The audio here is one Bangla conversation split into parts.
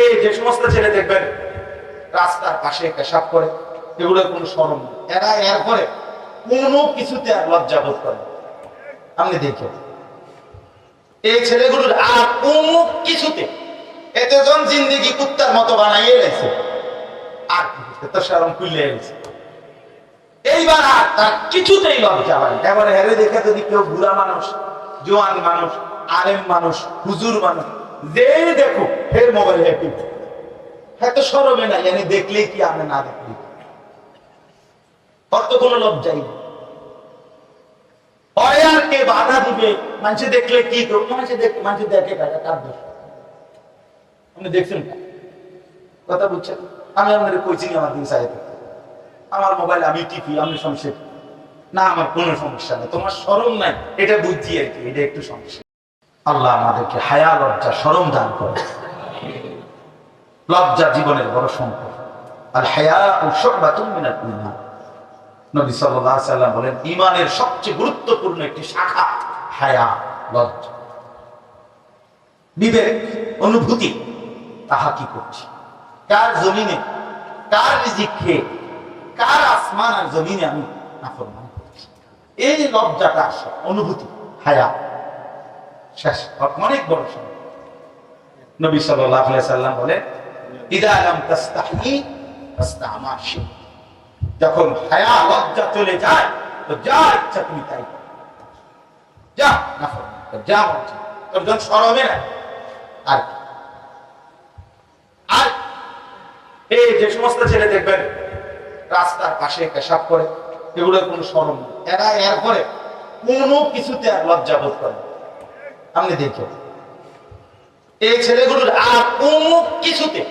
এই যে সমস্ত ছেলে দেখবেন, রাস্তার পাশে পেশাব করে এগুলোর কোনো সরম নেই এরা এরপরে কোনো কিছুতে আর লজ্জা বোধ করে। আপনি দেখেন, এই ছেলেগুলোর আর কোনো কিছুতে এতজন জিন্দিগি কুত্তার মতো বানাইয়ে গেছে আর তো সেরম খুললে গেছে এইবার আর তার কিছুতেই লজ্জা হয়। এবারে হেরে দেখে যদি কেউ বুড়া মানুষ, জোয়ান মানুষ, আলেম মানুষ, হুজুর মানুষ দেখো, ফের মোবাইল হ্যাপি হ্যাঁ তো সরবে না জানি দেখলেই কি আমি না দেখলি। ওর তো কোনো লজ্জাই আর কে বাধা দিবে, মানুষে দেখলে কি করব? মানুষে দেখ মানুষে দেখে কাটা কার দোষ? আপনি দেখছেন কথা বুঝছেন? আমি আপনাদের নি আমার দিকে সাহেব আমার মোবাইল আমি টিপি, আমি সমস্যা না, আমার কোনো সমস্যা নেই। তোমার সরম নাই, এটা বুঝছি আর কি, এটা একটু সমস্যা। আল্লাহ আমাদেরকে হায়া, লজ্জা সরম দান করে। লজ্জা জীবনের বড় সম্পদ। আর হায়া উৎসব বা তুমি না ইমান নবী সাল্লাল্লাহু আলাইহি সাল্লাম বলেন ইমানের সবচেয়ে গুরুত্বপূর্ণ একটি শাখা হায়া, লজ্জা। বিবেক, অনুভূতি, তাহা কি করছি? কার জমিনে, কার রিজিক খেয়ে কার আসমান আর জমিনে আমি নাফরমানি এই লজ্জাটা অনুভূতি, হায়া। শেষ। অনেক বড় সময়। নবী সাল্লাল্লাহু আলাইহি সাল্লাম বলেন যখন হায়া, লজ্জা চলে যায়, তো যা ইচ্ছা তুমি তাই যা না আর এই যে সমস্ত ছেলে দেখবেন, রাস্তার পাশে পেশাব করে, এগুলোর কোনো সরম নেই। এরা এরপরে কোনো কিছুতে আর লজ্জা বোধ করে। আপনি দেখেন এই ছেলেগুলোর আর কোনো কিছুতে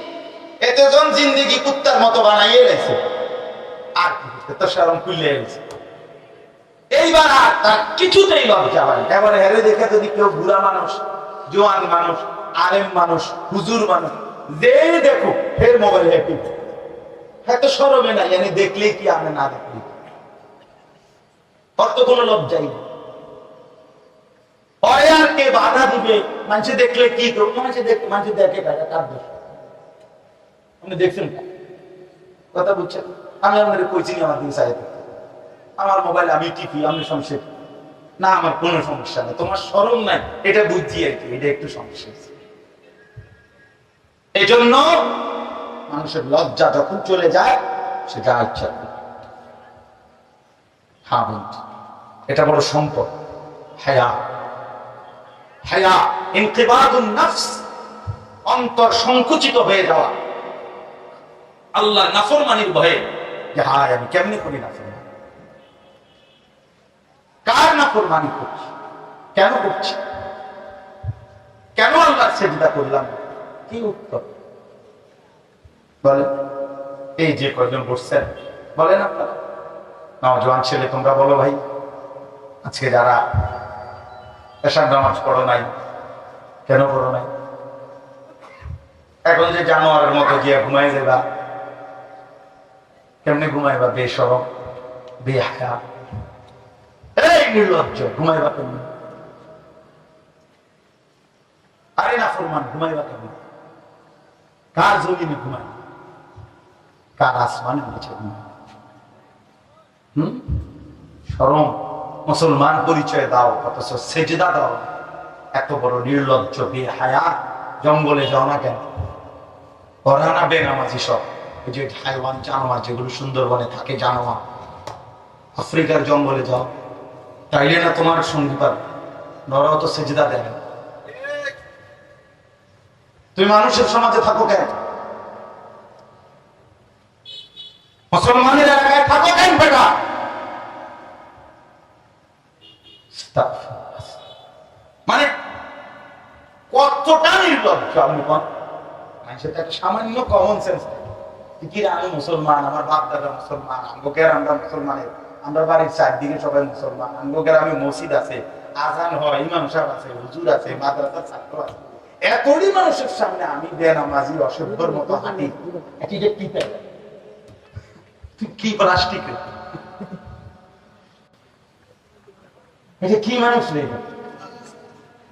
এতজন জিন্দিগি কুত্তার মতো বানাইয়ে গেছে আর তো খুললে গেছে এইবার আর তার কিছুতেই লজ্জা না। এবারে হেরে দেখে যদি কেউ বুড়া মানুষ, জোয়ান মানুষ, আলেম মানুষ, হুজুর মানুষ, যে দেখো, ফের মোবাইল হ্যাপি হ্যাঁ সরবে না জানি দেখলেই কি আমি না দেখলি? ওর কোনো লজ্জাই নেই। আর কে বাধা দিবে দেখলে কি দেখ দেখে দোষ। দেখছেন কথা বুঝছেন? আমি আপনাদের নি আমার সাহেব আমার মোবাইল আমি টিপি আমি সমস্যা না, আমার কোনো সমস্যা নেই। তোমার সরম নাই। এটা বুঝছি আর কি, এটা একটু সমস্যা এই জন্য মানুষের লজ্জা যখন চলে যায়, সেটা আচ্ছা। হ্যাঁ এটা বড় সম্পদ। হায়া। হায়া, ইনকিবাদুন নফস, অন্তর সংকুচিত হয়ে যাওয়া। আল্লাহ নাফরমানির ভয়ে, যে হায়, আমি কেমনি করি নাফরমানি? কার নাফরমানি করছি? কেন করছি? কেন আল্লাহ সেজদা করলাম? কি উত্তর? বলেন, এই যে কয়জন বসছেন, বলেন আপনারা। নজওয়ান ছেলে, তোমরা বলো ভাই, আজকে যারা এসব নামাজ পড়ো নাই। কেন পড়ো নাই? এখন যে জানোয়ারের মতো গিয়ে ঘুমাই যাবা কেমনি ঘুমাইবা বেসরম বেহায়া? এই নির্লজ্জ, ঘুমাইবা কেমনে? আরে না ফরমান, ঘুমাইবা কেমনে? কার জমিনে ঘুমাই কার আসমানে নিচে ঘুমাই হুম? সরম মুসলমান পরিচয় দাও, অথচ সেজদা দাও। এত বড় নির্লজ্জ, বেহায়া, জঙ্গলে যাও না কেন? ওরা না বেনামাজি সব ওই যে হাইওয়ান, জানোয়ার যেগুলো সুন্দরবনে থাকে, জানোয়ার। আফ্রিকার জঙ্গলে যাও। তাইলে না তোমার সঙ্গী পাবে। নরাও তো সেজদা দেয় তুমি মানুষের সমাজে থাকো কেন? মুসলমানের এলাকায় থাকো কেন বেটা মানে কতটা একটা সামান্য কমন সেন্স কি আমি মুসলমান, আমার বাপ দাদা মুসলমান আমরা মুসলমানের আমরা বাড়ির চারদিকে সবাই মুসলমান। আমি মসজিদ আছে, আজান হয়, ইমাম সাহেব আছে, হুজুর আছে, মাদ্রাসার ছাত্র আছে। এতই মানুষের সামনে আমি বেনামাজি অসভ্যর মতো হাঁটি। কি কি প্লাস্টিক এটা কি মানুষ রে?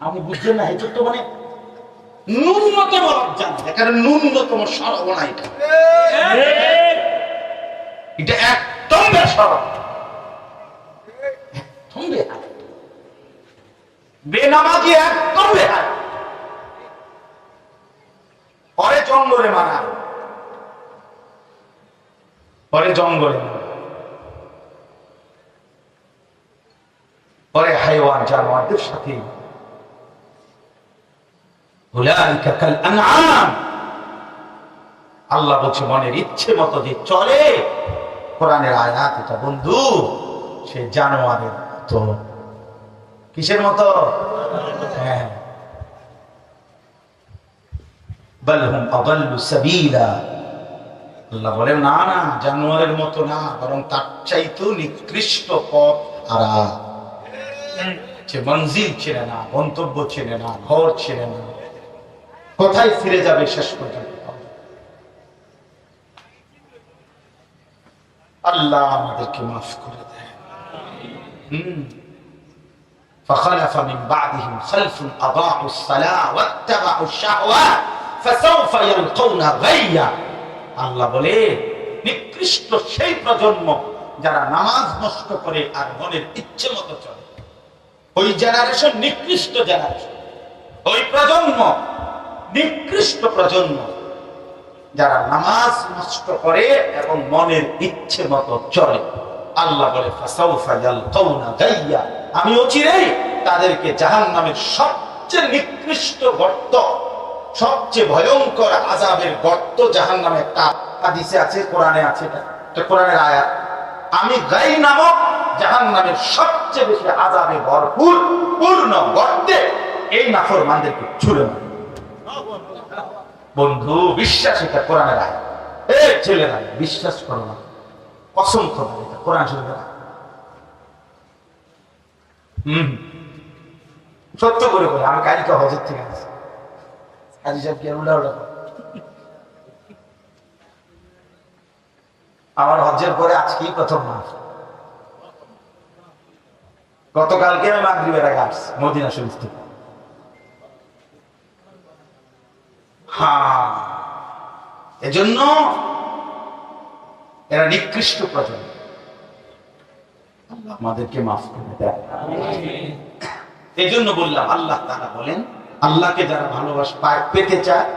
আপনি বুঝছেন না এটা তো মানে ন্যূনতম লজ্জা ন্যূনতম সরব না এটা। এটা একদম পরে জঙ্গলে পরে পরে হাইওয়ান জানোয়ারদের সাথে আল্লাহ বলছে, মনের ইচ্ছে মতো যে চলে, কোরআনের আয়াত এটা, বন্ধু, সে জানোয়ারের মতো। কিসের মতো? হ্যাঁ। নিকৃষ্ট না, গন্তব্য ছেড়ে না, ঘর ছেড়ে না। কোথায় ফিরে যাবে শেষ পর্যন্ত আল্লাহ আমাদেরকে মাফ করে দেয় হুম فخلف من بعدهم خلف أضاعوا الصلاة واتبعوا الشهوات فسوف يلقون غيا আল্লাহ বলে নিকৃষ্ট সেই প্রজন্ম যারা নামাজ নষ্ট করে আর মনের ইচ্ছে মতো চলে ওই জেনারেশন নিকৃষ্ট জেনারেশন ওই প্রজন্ম নিকৃষ্ট প্রজন্ম, যারা নামাজ নষ্ট করে এবং মনের ইচ্ছে মতো চলে। আল্লাহ বলে আমি অচিরেই তাদেরকে জাহান্নামের সবচেয়ে নিকৃষ্ট গর্ত, সবচেয়ে ভয়ঙ্কর আজাবের গর্ত জাহান্নামে একটা হাদিসে আছে, কোরআনে আছে এটা। কোরআনের আয়াত, আমি গাই নামক জাহান্নামের সবচেয়ে বেশি আজাবে ভরপুর, পূর্ণ গর্তে এই নাফরমানদেরকে ছুড়ে মারি বন্ধু, বিশ্বাস এটা কোরআনের আয় এ ছেলেরা বিশ্বাস করো না। কসম খবর এটা কোরআন শরীফের আয়াত। হুম। সত্য করে বলে, আমি কালকে হজের থেকে আসি কাজী সাহেব কি উল্টা উল্টা আমার হজ্জের পরে আজকেই প্রথম মাস। গতকালকে আমি মাগরিবের আগে আসছি, মদিনা শরীফ থেকে হ্যাঁ এজন্য এরা নিকৃষ্ট প্রজন্ম। আমাদেরকে মাফ করে দেয় এই জন্য বললাম, আল্লাহ তারা বলেন, আল্লাহকে যারা ভালোবাসে পেতে চায়,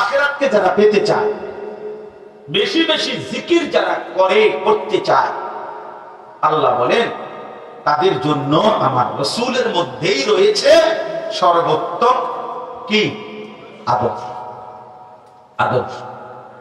আখেরাতকে যারা পেতে চায়, বেশি বেশি জিকির যারা করে, করতে চায়, আল্লাহ বলেন, তাদের জন্য আমার রসুলের মধ্যেই রয়েছে সর্বোত্তম কি? আদর্শ। আদর্শ